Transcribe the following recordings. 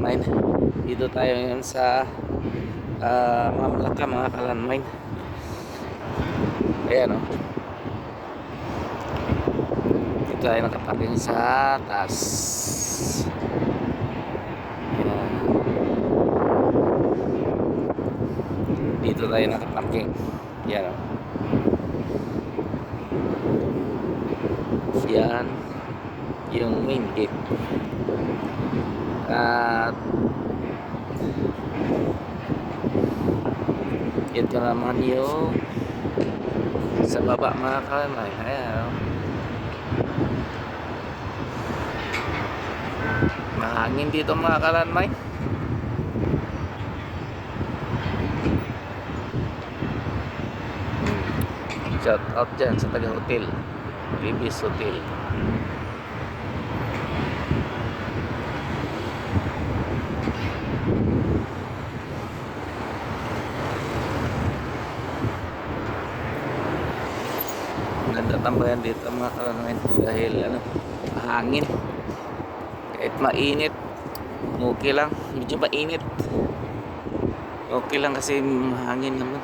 kalanmine. Dito tayo ngayon sa uh, Mamlaka mga kalanmine. Ayan o. Dito tayo nakaparking sa taas. Dito tayo nakaparking. Ayan o. Yan yung main gate. At ito naman yung sa baba mga kalamay. Ayan. Mahangin dito mga kalamay. Shout out dyan sa taga hotel. Ibis Hotel. Ganda tambayan dito mga kalangan dahil ano, hangin. Kahit mainit, okay lang. Medyo mainit. Okay lang kasi hangin naman.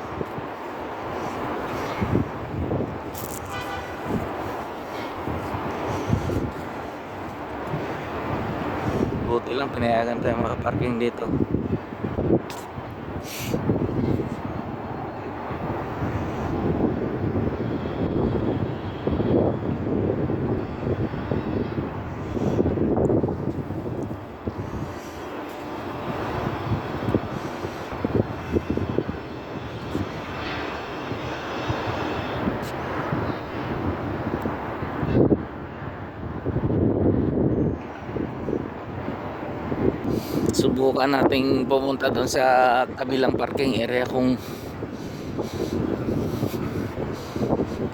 Buti lang pinayagan tayo makaparking dito. Subukan nating pumunta doon sa kabilang parking area kung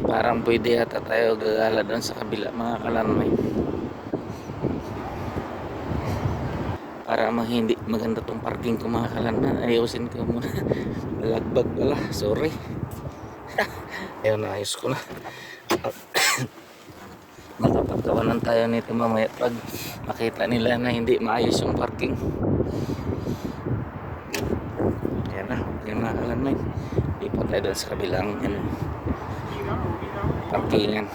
parang pwede yata tayo gagala doon sa kabila mga kalanmay para hindi maganda tong parking ko mga kalanman ayusin ko muna. Lagbag pala. Sorry. Ayun ayos ko na. Makapagkawanan tayo nito mamaya pag makita nila na hindi maayos yung parking na na alam mo lipat tayo doon sa kabilang ano, parkingan.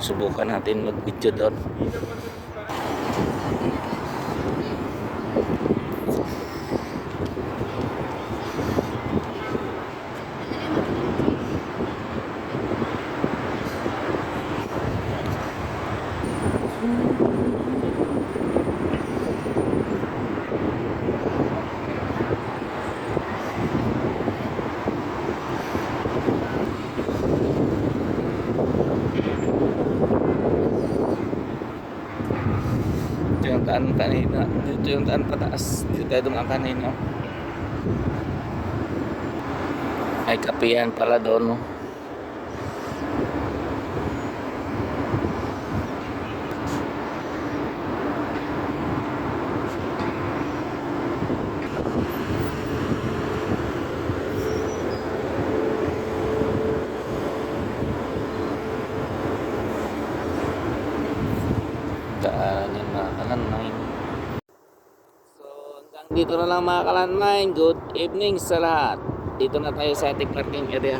Subukan natin mag video doon Daan kanina. Dito yung daan pataas. Dito tayo dumaan kanina. Ay kapihan pala doon. No? Daan yung mga kalanmay. Dito na lang mga kalanmay. Good evening sa lahat. Dito na tayo sa ating parking area.